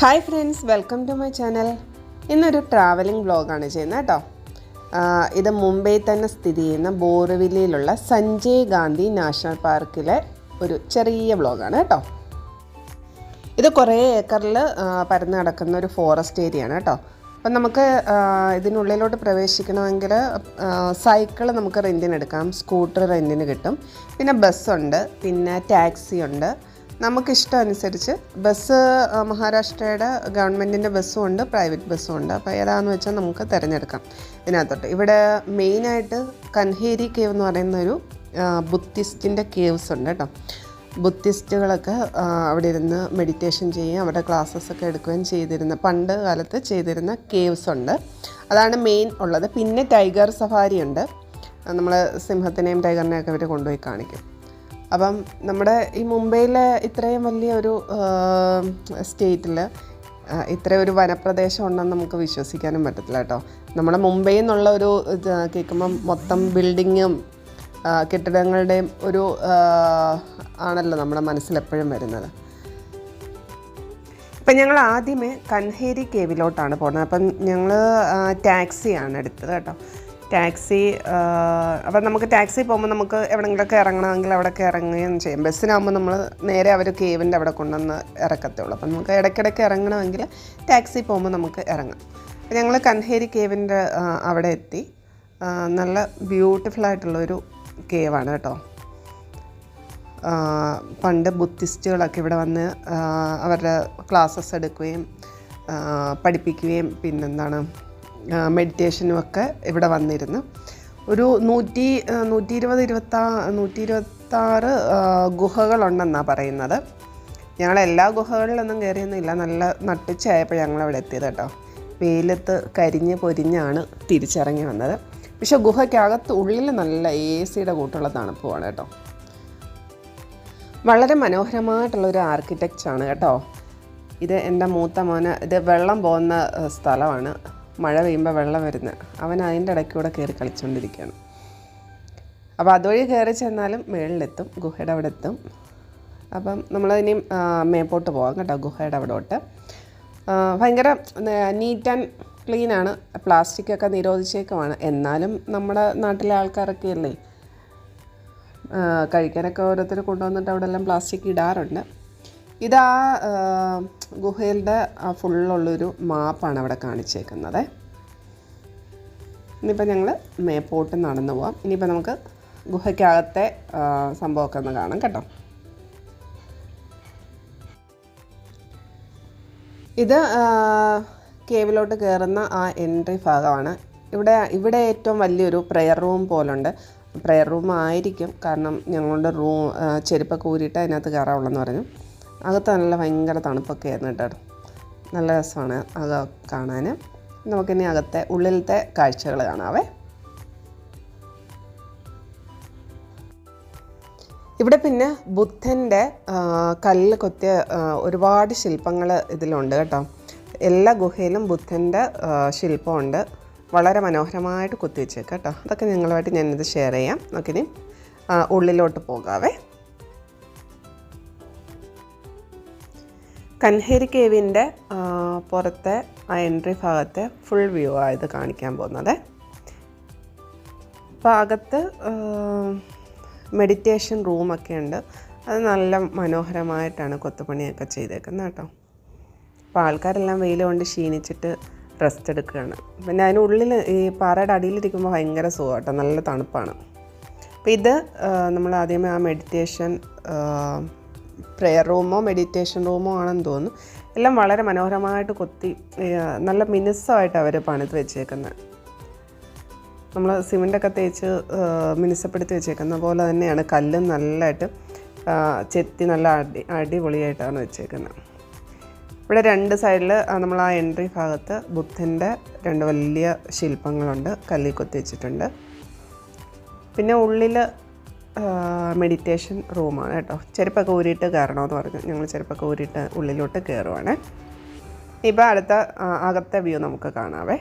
Hi friends welcome to my channel ഇന്നൊരു travelling വ്ളോഗാണ് ചെയ്യുന്നത് കേട്ടോ. ഇത് മുംബൈ തന്നെ സ്ഥിതി ചെയ്യുന്ന ബോറിവില്ലയിലുള്ള സഞ്ജയ് ഗാന്ധി നാഷണൽ പാർക്കിലെ ഒരു ചെറിയ വ്ളോഗാണ് കേട്ടോ. ഇത് കുറേ ഏക്കറിൽ പരന്ന് കിടക്കുന്ന ഒരു ഫോറസ്റ്റ് ഏരിയ ആണ് കേട്ടോ. അപ്പം നമുക്ക് ഇതിനുള്ളിലോട്ട് പ്രവേശിക്കണമെങ്കിൽ സൈക്കിൾ നമുക്ക് റെന്റിന് എടുക്കാം സ്കൂട്ടർ റെന്റിന് കിട്ടും. പിന്നെ ബസ്സുണ്ട് പിന്നെ ടാക്സി ഉണ്ട്. നമുക്കിഷ്ടം അനുസരിച്ച് ബസ് മഹാരാഷ്ട്രയുടെ ഗവൺമെന്റിന്റെ ബസ്സും ഉണ്ട് പ്രൈവറ്റ് ബസ്സും ഉണ്ട്. അപ്പോൾ ഏതാണെന്ന് വെച്ചാൽ നമുക്ക് തിരഞ്ഞെടുക്കാം. ഇതിനകത്തോട്ട്. ഇവിടെ മെയിനായിട്ട് കൻഹേരി കേവ് എന്ന് പറയുന്നൊരു ബുദ്ധിസ്റ്റിന്റെ കേവ്സ് ഉണ്ട് കേട്ടോ. ബുദ്ധിസ്റ്റുകളൊക്കെ അവിടെ ഇരുന്ന് മെഡിറ്റേഷൻ ചെയ്യുകയും അവിടെ ക്ലാസ്സസ് ഒക്കെ എടുക്കുകയും ചെയ്തിരുന്ന പണ്ട് കാലത്ത് ചെയ്തിരുന്ന കേവ്സ് ഉണ്ട്. അതാണ് മെയിൻ ഉള്ളത്. പിന്നെ ടൈഗർ സഫാരി ഉണ്ട്. നമ്മൾ സിംഹത്തിനെയും ടൈഗറിനെയൊക്കെ അവർ കൊണ്ടുപോയി കാണിക്കും. അപ്പം നമ്മുടെ ഈ മുംബൈയിലെ ഇത്രയും വലിയ ഒരു സ്റ്റേറ്റിൽ ഇത്ര ഒരു വനപ്രദേശം ഉണ്ടെന്ന് നമുക്ക് വിശ്വസിക്കാനും പറ്റത്തില്ല കേട്ടോ. നമ്മുടെ മുംബൈയിൽ നിന്നുള്ള ഒരു കേൾക്കുമ്പം മൊത്തം ബിൽഡിങ്ങും കെട്ടിടങ്ങളുടെയും ഒരു ആണല്ലോ നമ്മുടെ മനസ്സിൽ എപ്പോഴും വരുന്നത്. ഇപ്പം ഞങ്ങൾ ആദ്യമേ കൻഹേരി കേവിലോട്ടാണ് പോകുന്നത്. അപ്പം ഞങ്ങൾ ടാക്സിയാണ് എടുത്തത് കേട്ടോ. ടാക്സി അപ്പം നമുക്ക് ടാക്സി പോകുമ്പോൾ നമുക്ക് എവിടെങ്കിലൊക്കെ ഇറങ്ങണമെങ്കിൽ അവിടെയൊക്കെ ഇറങ്ങുകയും ചെയ്യും. ബസ്സിനാകുമ്പോൾ നമ്മൾ നേരെ അവർ കേവിന്റെ അവിടെ കൊണ്ടുവന്ന് ഇറക്കത്തുള്ളൂ. അപ്പം നമുക്ക് ഇടയ്ക്കിടയ്ക്ക് ഇറങ്ങണമെങ്കിൽ ടാക്സി പോകുമ്പോൾ നമുക്ക് ഇറങ്ങാം. ഞങ്ങൾ കൻഹേരി കേവിന്റെ അവിടെ എത്തി. നല്ല ബ്യൂട്ടിഫുള്ളായിട്ടുള്ളൊരു കേവാണ് കേട്ടോ. പണ്ട് ബുദ്ധിസ്റ്റുകളൊക്കെ ഇവിടെ വന്ന് അവരുടെ ക്ലാസ്സസ് എടുക്കുകയും പഠിപ്പിക്കുകയും പിന്നെന്താണ് മെഡിറ്റേഷനും ഒക്കെ ഇവിടെ വന്നിരുന്നു. ഒരു നൂറ്റി നൂറ്റി ഇരുപത് ഇരുപത്താ നൂറ്റി ഇരുപത്താറ് ഗുഹകളുണ്ടെന്നാണ് പറയുന്നത്. ഞങ്ങൾ എല്ലാ ഗുഹകളിലൊന്നും കയറിയൊന്നുമില്ല നല്ല നട്ടുച്ചയായപ്പോൾ ഞങ്ങൾ അവിടെ എത്തിയത് കേട്ടോ. വെയിലത്ത് കരിഞ്ഞ് പൊരിഞ്ഞാണ് തിരിച്ചിറങ്ങി വന്നത്. പക്ഷെ ഗുഹയ്ക്കകത്ത് ഉള്ളിൽ നല്ല എ സിയുടെ കൂട്ടുള്ള തണുപ്പുമാണ് കേട്ടോ. വളരെ മനോഹരമായിട്ടുള്ള ഒരു ആർക്കിടെക്ചറാണ് കേട്ടോ. ഇത് എന്റെ മൂത്ത മോന് ഇത് വെള്ളം പോകുന്ന സ്ഥലമാണ്. മഴ പെയ്യുമ്പോൾ വെള്ളം വരുന്നത് അവൻ അതിന്റെ ഇടയ്ക്കൂടെ കയറി കളിച്ചുകൊണ്ടിരിക്കുകയാണ് അപ്പോൾ അതുവഴി കയറി ചെന്നാലും മേളിലെത്തും ഗുഹയുടെ അവിടെ എത്തും. അപ്പം ആ, മേപ്പോട്ട് പോകാം കേട്ടോ ഗുഹയുടെ അവിടോട്ട്. ഭയങ്കര നീറ്റ് ആൻഡ് ക്ലീനാണ് പ്ലാസ്റ്റിക്കൊക്കെ നിരോധിച്ചേക്കുമാണ് എന്നാലും നമ്മുടെ നാട്ടിലെ ആൾക്കാരൊക്കെ അല്ലേ കഴിക്കാനൊക്കെ ഓരോരുത്തർ കൊണ്ടുവന്നിട്ട് അവിടെ എല്ലാം പ്ലാസ്റ്റിക് ഇടാറുണ്ട്. ഇതാ ഗുഹയുടെ ഫുള്ളുള്ളൊരു മാപ്പാണ് അവിടെ കാണിച്ചേക്കുന്നത്. ഇനിയിപ്പോൾ ഞങ്ങൾ മേപ്പോട്ട് നടന്നു പോവാം. ഇനിയിപ്പോൾ നമുക്ക് ഗുഹയ്ക്കകത്തെ സംഭവമൊക്കെ ഒന്ന് കാണാം കേട്ടോ. ഇത് കേവിലോട്ട് കയറുന്ന ആ എൻട്രി ഭാഗമാണ്. ഇവിടെ ഇവിടെ ഏറ്റവും വലിയൊരു പ്രെയർ റൂം പോലുണ്ട്. പ്രെയർ റൂം ആയിരിക്കും കാരണം ഞങ്ങളുടെ റൂം ചെരുപ്പൊക്കെ ഊരിയിട്ട് അതിനകത്ത് കയറാവുള്ളെന്ന് പറഞ്ഞു. അകത്ത് നല്ല ഭയങ്കര തണുപ്പൊക്കെ ആയിരുന്നു കേട്ടോ. നല്ല രസമാണ് അത് കാണാൻ. നമുക്കിനി അകത്തെ ഉള്ളിലത്തെ കാഴ്ചകൾ കാണാവേ. ഇവിടെ പിന്നെ ബുദ്ധന്റെ കല്ല് കൊത്തിയ ഒരുപാട് ശില്പങ്ങൾ ഇതിലുണ്ട് കേട്ടോ. എല്ലാ ഗുഹയിലും ബുദ്ധന്റെ ശില്പമുണ്ട്. വളരെ മനോഹരമായിട്ട് കുത്തിവെച്ചേക്കാം കേട്ടോ. അതൊക്കെ നിങ്ങളുമായിട്ട് ഞാനിത് ഷെയർ ചെയ്യാം. നമുക്കിനി ഉള്ളിലോട്ട് പോകാവേ. കൻഹേരി കേവിന്റെ പുറത്തെ ആ എൻട്രി ഭാഗത്തെ ഫുൾ വ്യൂ ആയത് കാണിക്കാൻ പോകുന്നത്. അകത്ത് മെഡിറ്റേഷൻ റൂമൊക്കെ ഉണ്ട്. അത് നല്ല മനോഹരമായിട്ടാണ് കൊത്തുപണിയൊക്കെ ചെയ്തേക്കുന്നത് കേട്ടോ. അപ്പോൾ ആൾക്കാരെല്ലാം വെയിൽ കൊണ്ട് ക്ഷീണിച്ചിട്ട് റെസ്റ്റ് എടുക്കുകയാണ്. പിന്നെ അതിനുള്ളിൽ ഈ പാറയുടെ അടിയിലിരിക്കുമ്പോൾ ഭയങ്കര സുഖം കേട്ടോ. നല്ല തണുപ്പാണ്. അപ്പോൾ ഇത് നമ്മൾ ആദ്യമേ ആ മെഡിറ്റേഷൻ പ്രെയർ റൂമോ മെഡിറ്റേഷൻ റൂമോ ആണെന്ന് തോന്നുന്നു. എല്ലാം വളരെ മനോഹരമായിട്ട് കൊത്തി നല്ല മിനുസമായിട്ട് അവർ പണിത് വെച്ചേക്കുന്നത് നമ്മൾ സിമെന്റൊക്കെ തേച്ച് മിനുസപ്പെടുത്തി വെച്ചേക്കുന്ന പോലെ തന്നെയാണ് കല്ലും നല്ലതായിട്ട് ചെത്തി നല്ല അടി അടിപൊളിയായിട്ടാണ് വെച്ചേക്കുന്നത് ഇവിടെ രണ്ട് സൈഡിൽ നമ്മൾ ആ എൻട്രി ഭാഗത്ത് ബുദ്ധന്റെ രണ്ട് വലിയ ശില്പങ്ങളുണ്ട് കല്ലിൽ കൊത്തി വെച്ചിട്ടുണ്ട്. പിന്നെ ഉള്ളിൽ മെഡിറ്റേഷൻ റൂമാണ് കേട്ടോ. ചെരുപ്പൊക്കെ ഊരിയിട്ട് കയറണമെന്ന് പറഞ്ഞു. ഞങ്ങൾ ചെരുപ്പൊക്കെ ഊരിയിട്ട് ഉള്ളിലോട്ട് കയറുവാണ്. ഇപ്പോൾ അടുത്ത അകത്തെ വ്യൂ നമുക്ക് കാണാവേ.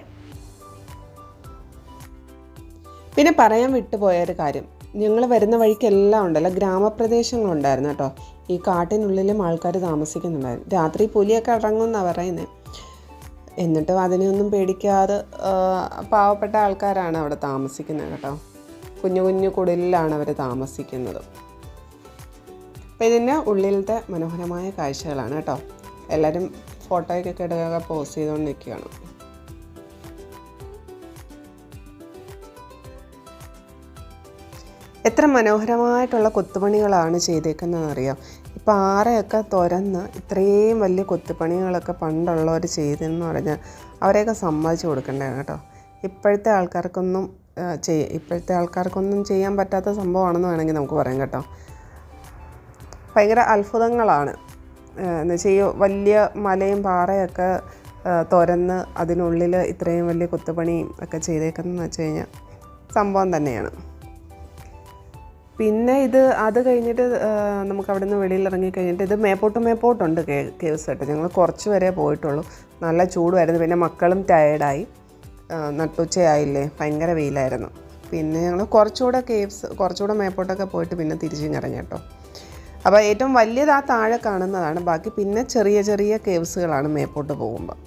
പിന്നെ പറയാൻ വിട്ടുപോയ ഒരു കാര്യം. ഞങ്ങൾ വരുന്ന വഴിക്കെല്ലാം ഉണ്ടല്ലോ ഗ്രാമപ്രദേശങ്ങളുണ്ടായിരുന്നു കേട്ടോ. ഈ കാട്ടിനുള്ളിലും ആൾക്കാർ താമസിക്കുന്നുണ്ടായിരുന്നു. രാത്രി പുലിയൊക്കെ ഇറങ്ങുമെന്നാണ് പറയുന്നത് എന്നിട്ടും അതിനെയൊന്നും പേടിക്കാതെ പാവപ്പെട്ട ആൾക്കാരാണ് അവിടെ താമസിക്കുന്നത് കേട്ടോ. കുഞ്ഞു കുഞ്ഞു കുടിലാണ് അവർ താമസിക്കുന്നത്. അപ്പോൾ ഇതിന്റെ ഉള്ളിലത്തെ മനോഹരമായ കാഴ്ചകളാണ് കേട്ടോ. എല്ലാവരും ഫോട്ടോയ്ക്കൊക്കെ ഇടുക പോസ്റ്റ് ചെയ്തുകൊണ്ടിരിക്കുകയാണ്. എത്ര മനോഹരമായിട്ടുള്ള കൊത്തുപണികളാണ് ചെയ്തേക്കുന്നതെന്നറിയാം? ഇപ്പോൾ ആറയൊക്കെ തുരന്ന് ഇത്രയും വലിയ കൊത്തുപണികളൊക്കെ പണ്ടുള്ളവർ ചെയ്തെന്ന് പറഞ്ഞാൽ അവരെയൊക്കെ സമ്മതിച്ചു കൊടുക്കേണ്ടതാണ് കേട്ടോ. ഇപ്പോഴത്തെ ആൾക്കാർക്കൊന്നും ചെയ്യ ഇപ്പോഴത്തെ ആൾക്കാർക്കൊന്നും ചെയ്യാൻ പറ്റാത്ത സംഭവമാണെന്ന് വേണമെങ്കിൽ നമുക്ക് പറയാം കേട്ടോ. ഭയങ്കര അത്ഭുതങ്ങളാണ്. എന്ന് വെച്ചാൽ ഈ വലിയ മലയും പാറയൊക്കെ തുരന്ന് അതിനുള്ളിൽ ഇത്രയും വലിയ കൊത്തുപണിയും ഒക്കെ ചെയ്തേക്കുന്നതെന്ന് വെച്ച് കഴിഞ്ഞാൽ സംഭവം തന്നെയാണ്. പിന്നെ ഇത് അത് കഴിഞ്ഞിട്ട് നമുക്ക് അവിടെ നിന്ന് വെളിയിൽ ഇറങ്ങി കഴിഞ്ഞിട്ട് ഇത് മേപ്പോട്ട് മേപ്പോട്ടുണ്ട് കേസ് കേട്ടോ. ഞങ്ങൾ കുറച്ച് വരെ പോയിട്ടുള്ളൂ. നല്ല ചൂടുമായിരുന്നു. പിന്നെ മക്കളും ടയേർഡായി നട്ടുച്ചയായില്ലേ? ഭയങ്കര വെയിലായിരുന്നു. പിന്നെ ഞങ്ങൾ കുറച്ചുകൂടെ കേവ്സ് കുറച്ചുകൂടെ മേപ്പോട്ടൊക്കെ പോയിട്ട് പിന്നെ തിരിച്ചു ഇറങ്ങി കേട്ടോ അപ്പോൾ ഏറ്റവും വലിയത് ആ താഴെ കാണുന്നതാണ്. ബാക്കി പിന്നെ ചെറിയ ചെറിയ കേവ്സുകളാണ് മേപ്പോട്ട് പോകുമ്പോൾ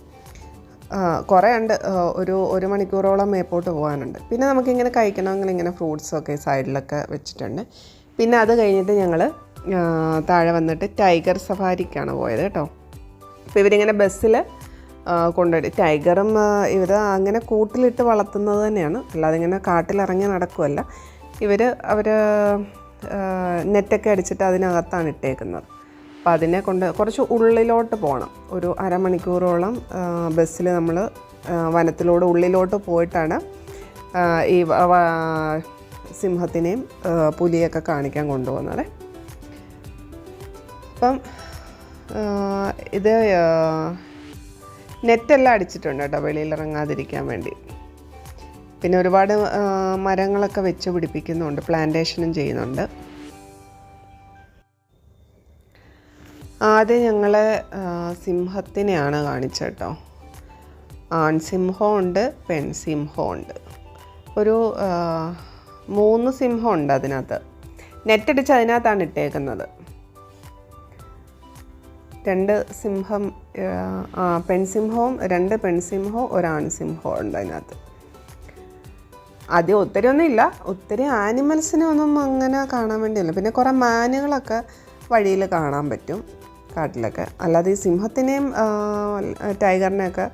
കുറേ ഉണ്ട്. ഒരു ഒരു മണിക്കൂറോളം മേപ്പോട്ട് പോകാനുണ്ട്. പിന്നെ നമുക്കിങ്ങനെ കഴിക്കണമെങ്കിൽ ഇങ്ങനെ ഫ്രൂട്ട്സൊക്കെ സൈഡിലൊക്കെ വെച്ചിട്ടുണ്ട്. പിന്നെ അത് കഴിഞ്ഞിട്ട് ഞങ്ങൾ താഴെ വന്നിട്ട് ടൈഗർ സഫാരിക്കാണ് പോയത് കേട്ടോ. അപ്പോൾ ഇവരിങ്ങനെ ബസ്സിൽ കൊണ്ടുപോയി. ടൈഗറും ഇവർ അങ്ങനെ കൂട്ടിലിട്ട് വളർത്തുന്നത് തന്നെയാണ്. അല്ലാതെ ഇങ്ങനെ കാട്ടിലിറങ്ങി നടക്കുമല്ല ഇവർ അവർ നെറ്റൊക്കെ അടിച്ചിട്ട് അതിനകത്താണ് ഇട്ടേക്കുന്നത്. അപ്പോൾ അതിനെ കൊണ്ട് കുറച്ച് ഉള്ളിലോട്ട് പോകണം. ഒരു അരമണിക്കൂറോളം ബസ്സിൽ നമ്മൾ വനത്തിലൂടെ ഉള്ളിലോട്ട് പോയിട്ടാണ് ഈ സിംഹത്തിനെയും പുലിയൊക്കെ കാണിക്കാൻ കൊണ്ടുപോകുന്നത്. അപ്പം ഇത് നെറ്റെല്ലാം അടിച്ചിട്ടുണ്ട് കേട്ടോ വെളിയിൽ ഇറങ്ങാതിരിക്കാൻ വേണ്ടി. പിന്നെ ഒരുപാട് മരങ്ങളൊക്കെ വെച്ച് പിടിപ്പിക്കുന്നുണ്ട് പ്ലാന്റേഷനും ചെയ്യുന്നുണ്ട്. ആദ്യം ഞങ്ങൾ സിംഹത്തിനെയാണ് കാണിച്ചത് കേട്ടോ. ആൺസിംഹമുണ്ട് പെൺസിംഹമുണ്ട്. ഒരു മൂന്ന് സിംഹമുണ്ട് അതിനകത്ത്. നെറ്റടിച്ച് അതിനകത്താണ് ഇട്ടേക്കുന്നത്. രണ്ട് സിംഹം പെൺസിംഹവും രണ്ട് പെൺസിംഹവും ഒരാൺസിംഹവും ഉണ്ട് അതിനകത്ത്. ആദ്യം ഒത്തിരി ഒന്നും ഇല്ല. ഒത്തിരി ആനിമൽസിനെ ഒന്നും അങ്ങനെ കാണാൻ വേണ്ടിയല്ല. പിന്നെ കുറേ മാനുകളൊക്കെ വഴിയിൽ കാണാൻ പറ്റും കാട്ടിലൊക്കെ. അല്ലാതെ ഈ സിംഹത്തിനെയും ടൈഗറിനെയൊക്കെ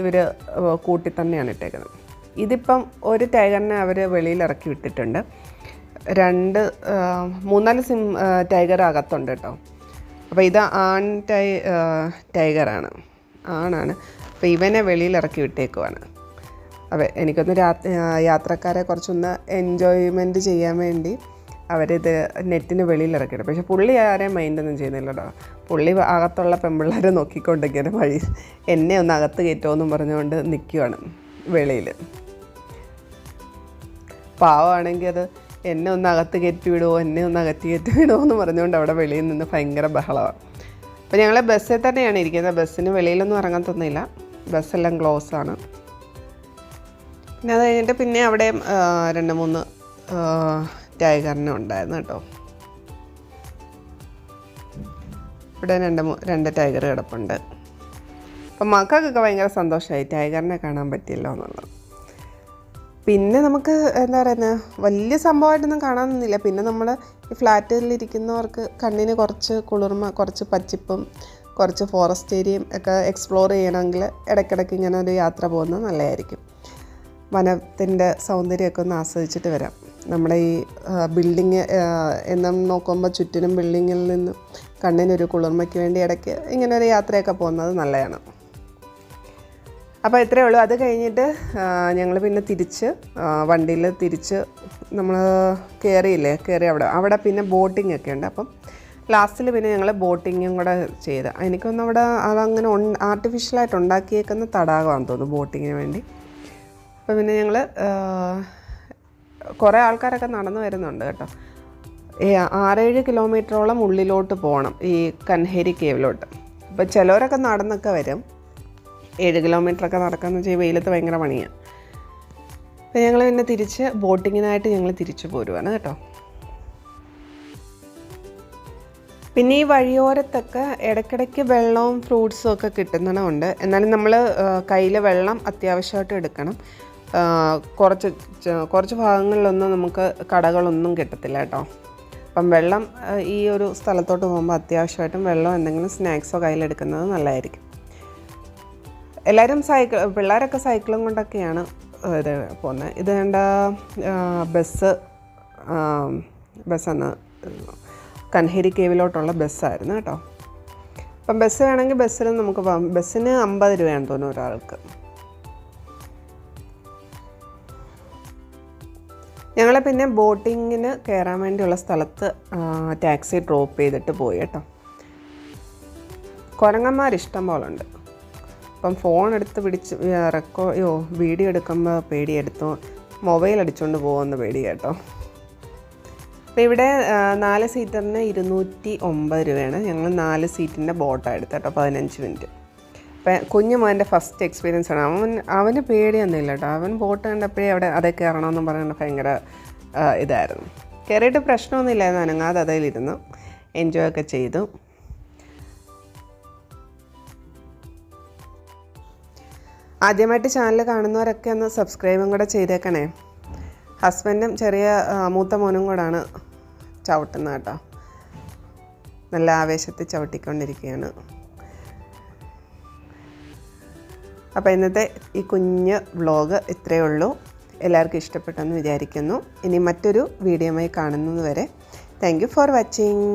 ഇവർ കൂട്ടി തന്നെയാണ് ഇട്ടേക്കുന്നത്. ഇതിപ്പം ഒരു ടൈഗറിനെ അവർ വെളിയിൽ ഇറക്കി വിട്ടിട്ടുണ്ട്. രണ്ട് മൂന്നാൽ സിം ടൈഗർ അകത്തുണ്ട് കേട്ടോ. അപ്പോൾ ഇത് ആൺ ടൈ ടൈഗറാണ്. ആണാണ്. അപ്പോൾ ഇവനെ വെളിയിൽ ഇറക്കി വിട്ടേക്കുവാണ്. അതെ എനിക്കൊന്ന് യാത്രക്കാരെ കുറച്ചൊന്ന് എൻജോയ്മെന്റ് ചെയ്യാൻ വേണ്ടി അവരിത് നെറ്റിന് വെളിയിൽ ഇറക്കിയിട്ട് പക്ഷെ പുള്ളി ആരെയും മൈൻഡൊന്നും ചെയ്യുന്നില്ല കേട്ടോ പുള്ളി അകത്തുള്ള പെമ്പിള്ളേരെ നോക്കിക്കൊണ്ടിങ്ങനെ വഴി എന്നെ ഒന്ന് അകത്ത് കയറ്റുമെന്നും പറഞ്ഞുകൊണ്ട് നിൽക്കുവാണ് വെളിയിൽ പാവമാണെങ്കിൽ അത് എന്നെ ഒന്ന് അകത്ത് കയറ്റി വിടുമോ എന്നെ ഒന്ന് അകത്ത് കയറ്റി വിടുമോ എന്ന് പറഞ്ഞുകൊണ്ട് അവിടെ വെളിയിൽ നിന്ന് ഭയങ്കര ബഹളമാണ്. അപ്പോൾ ഞങ്ങൾ ബസ്സിൽ തന്നെയാണ് ഇരിക്കുന്നത്. ബസ്സിന് വെളിയിലൊന്നും ഇറങ്ങാൻ തന്നില്ല ബസ്സെല്ലാം ക്ലോസ് ആണ്. പിന്നെ അത് കഴിഞ്ഞിട്ട് പിന്നെ അവിടെ രണ്ട് മൂന്ന് ടൈഗറിനെ ഉണ്ടായിരുന്നു കേട്ടോ. ഇവിടെ രണ്ട് രണ്ട് ടൈഗർ കിടപ്പുണ്ട്. അപ്പം മക്കൾക്കൊക്കെ ഭയങ്കര സന്തോഷമായി. ടൈഗറിനെ കാണാൻ പറ്റിയല്ലോ എന്നുള്ളത്. പിന്നെ നമുക്ക് എന്താ പറയുന്നത് വലിയ സംഭവമായിട്ടൊന്നും കാണാനൊന്നുമില്ല പിന്നെ നമ്മൾ ഈ ഫ്ലാറ്റിലിരിക്കുന്നവർക്ക് കണ്ണിന് കുറച്ച് കുളിർമ കുറച്ച് പച്ചിപ്പും കുറച്ച് ഫോറസ്റ്റ് ഏരിയയും ഒക്കെ എക്സ്പ്ലോർ ചെയ്യണമെങ്കിൽ ഇടയ്ക്കിടയ്ക്ക് ഇങ്ങനെ ഒരു യാത്ര പോകുന്നത് നല്ലതായിരിക്കും. വനത്തിന്റെ സൗന്ദര്യമൊക്കെ ഒന്ന് ആസ്വദിച്ചിട്ട് വരാം. നമ്മുടെ ഈ ബിൽഡിങ് എന്നും നോക്കുമ്പോൾ ചുറ്റിനും ബിൽഡിങ്ങിൽ നിന്നും കണ്ണിനൊരു കുളിർമയ്ക്ക് വേണ്ടി ഇടയ്ക്ക് ഇങ്ങനെ ഒരു യാത്രയൊക്കെ പോകുന്നത് നല്ലതാണ്. അപ്പോൾ ഇത്രയേ ഉള്ളൂ. അത് കഴിഞ്ഞിട്ട് ഞങ്ങൾ പിന്നെ തിരിച്ച് വണ്ടിയിൽ തിരിച്ച് നമ്മൾ കയറിയില്ലേ കയറി അവിടെ. അവിടെ പിന്നെ ബോട്ടിംഗ് ഒക്കെ ഉണ്ട്. അപ്പം ലാസ്റ്റിൽ പിന്നെ ഞങ്ങൾ ബോട്ടിങ്ങും കൂടെ ചെയ്ത്. എനിക്കൊന്നും അവിടെ അതങ്ങനെ ആർട്ടിഫിഷ്യലായിട്ട് ഉണ്ടാക്കിയേക്കുന്ന തടാകമാണെന്ന് തോന്നുന്നു ബോട്ടിങ്ങിന് വേണ്ടി. അപ്പോൾ പിന്നെ ഞങ്ങൾ കുറേ ആൾക്കാരൊക്കെ നടന്നു വരുന്നുണ്ട് കേട്ടോ. ആറേഴ് കിലോമീറ്ററോളം ഉള്ളിലോട്ട് പോകണം ഈ കൻഹേരി കേവിലോട്ട് അപ്പോൾ ചിലവരൊക്കെ നടന്നൊക്കെ വരും. ഏഴ് കിലോമീറ്ററൊക്കെ നടക്കാമെന്ന് വെച്ചാൽ വെയിലത്ത് ഭയങ്കര പണിയാണ് അപ്പോൾ ഞങ്ങൾ പിന്നെ തിരിച്ച് ബോട്ടിങ്ങിനായിട്ട് ഞങ്ങൾ തിരിച്ചു പോരുവാണ് കേട്ടോ. പിന്നെ ഈ വഴിയോരത്തൊക്കെ ഇടയ്ക്കിടയ്ക്ക് വെള്ളവും ഫ്രൂട്ട്സും ഒക്കെ കിട്ടുന്നതുകൊണ്ട് എന്നാലും നമ്മൾ കയ്യിൽ വെള്ളം അത്യാവശ്യമായിട്ട് എടുക്കണം. കുറച്ച് കുറച്ച് ഭാഗങ്ങളിലൊന്നും നമുക്ക് കടകളൊന്നും കിട്ടത്തില്ല കേട്ടോ. അപ്പം വെള്ളം ഈ ഒരു സ്ഥലത്തോട്ട് പോകുമ്പോൾ അത്യാവശ്യമായിട്ടും വെള്ളം എന്തെങ്കിലും സ്നാക്സോ കയ്യിലെടുക്കുന്നത് നല്ലതായിരിക്കും. എല്ലാവരും സൈക്കിൾ പിള്ളേരൊക്കെ സൈക്കിളും കൊണ്ടൊക്കെയാണ് ഇത് പോകുന്നത് ഇത് വേണ്ട ബസ് ബസ്സാണ് കൻഹേരി കേവിലോട്ടുള്ള ബസ്സായിരുന്നു കേട്ടോ. അപ്പം ബസ് വേണമെങ്കിൽ ബസ്സിൽ നമുക്ക് പോകാം ബസ്സിന് അമ്പത് രൂപയാണ് തോന്നുന്നു ഒരാൾക്ക്. ഞങ്ങളെ പിന്നെ ബോട്ടിങ്ങിന് കയറാൻ വേണ്ടിയുള്ള സ്ഥലത്ത് ടാക്സി ഡ്രോപ്പ് ചെയ്തിട്ട് പോയി കേട്ടോ. കുരങ്ങന്മാരിഷ്ടം പോലെ ഉണ്ട് അപ്പം ഫോൺ എടുത്ത് പിടിച്ച് റെക്കോ യോ വീഡിയോ എടുക്കുമ്പോൾ പേടിയെടുത്തു. മൊബൈൽ അടിച്ചുകൊണ്ട് പോകുമെന്ന് പേടി കേട്ടോ അപ്പോൾ ഇവിടെ നാല് സീറ്ററിന് ഇരുന്നൂറ്റി ഒമ്പത് രൂപയാണ്. ഞങ്ങൾ നാല് സീറ്റിന്റെ ബോട്ടാണ് എടുത്തത് കേട്ടോ പതിനഞ്ച് മിനിറ്റ് അപ്പം കുഞ്ഞു മോന്റെ ഫസ്റ്റ് എക്സ്പീരിയൻസ് ആണ്. അവൻ അവന് പേടിയൊന്നുമില്ല കേട്ടോ അവൻ ബോട്ട് കണ്ടപ്പോഴേ അവിടെ അതേ കയറണമെന്നും പറഞ്ഞുകൊണ്ട് ഭയങ്കര ഇതായിരുന്നു. കയറിയിട്ട് പ്രശ്നമൊന്നുമില്ലായിരുന്നു. അനങ്ങാതെ അതിലിരുന്നു. എൻജോയ് ഒക്കെ ചെയ്തു. ആദ്യമായിട്ട് ചാനൽ കാണുന്നവരൊക്കെ ഒന്ന് സബ്സ്ക്രൈബും കൂടെ ചെയ്തേക്കണേ. ഹസ്ബൻഡും ചെറിയ മൂത്ത മോനും കൂടാണ് ചവിട്ടുന്നത് കേട്ടോ. നല്ല ആവേശത്തിൽ ചവിട്ടിക്കൊണ്ടിരിക്കുകയാണ്. അപ്പോൾ ഇന്നത്തെ ഈ കുഞ്ഞ് വ്ളോഗ് ഇത്രയേ ഉള്ളൂ. എല്ലാവർക്കും ഇഷ്ടപ്പെട്ടെന്ന് വിചാരിക്കുന്നു. ഇനി മറ്റൊരു വീഡിയോയുമായി കാണുന്നത് വരെ. Thank for watching